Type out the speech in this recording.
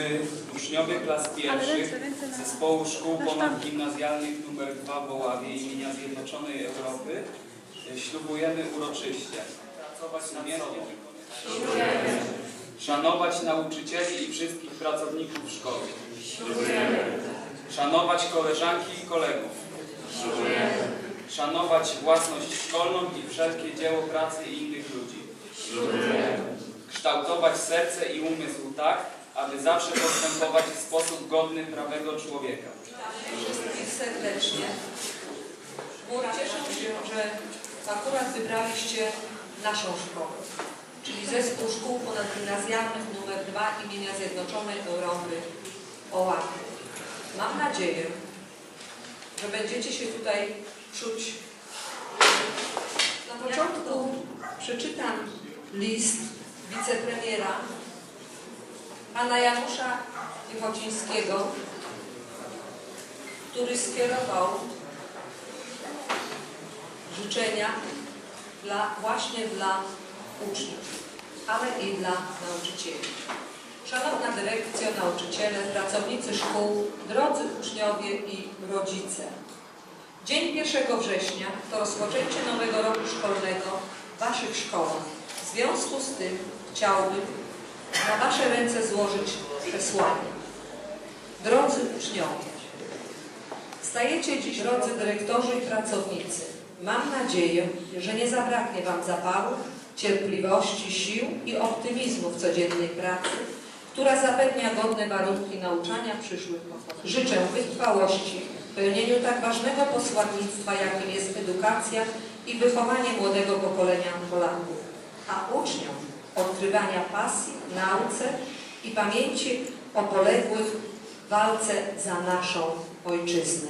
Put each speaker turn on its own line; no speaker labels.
My, uczniowie klas pierwszych Zespołu Szkół Ponadgimnazjalnych nr 2 w Oławie imienia Zjednoczonej Europy. E, ślubujemy uroczyście. Pracować namiętnie, szanować nauczycieli i wszystkich pracowników szkoły, szanować koleżanki i kolegów, szanować własność szkolną i wszelkie dzieło pracy innych ludzi, kształtować serce i umysł tak, aby zawsze postępować w sposób godny prawego człowieka.
wszystkich serdecznie. Bo cieszę się, że akurat wybraliście naszą szkołę, czyli Zespół Szkół Ponadgimnazjalnych nr 2 imienia Zjednoczonej Europy OAPy. Mam nadzieję, że będziecie się tutaj czuć. Na początku przeczytam list wicepremiera pana Janusza Piechocińskiego, który skierował życzenia dla, właśnie dla uczniów, ale i dla nauczycieli. Szanowna dyrekcja, nauczyciele, pracownicy szkół, drodzy uczniowie i rodzice. Dzień 1 września to rozpoczęcie nowego roku szkolnego w Waszych szkołach. W związku z tym chciałbym na Wasze ręce złożyć przesłanie. Drodzy uczniowie, Stajecie dziś, drodzy dyrektorzy i pracownicy. Mam nadzieję, że nie zabraknie Wam zapału, cierpliwości, sił i optymizmu w codziennej pracy, która zapewnia godne warunki nauczania przyszłych pokoleń. Życzę wytrwałości w pełnieniu tak ważnego posłannictwa, jakim jest edukacja i wychowanie młodego pokolenia Polaków, a uczniom odkrywania pasji, nauce i pamięci o poległych walce za naszą ojczyznę.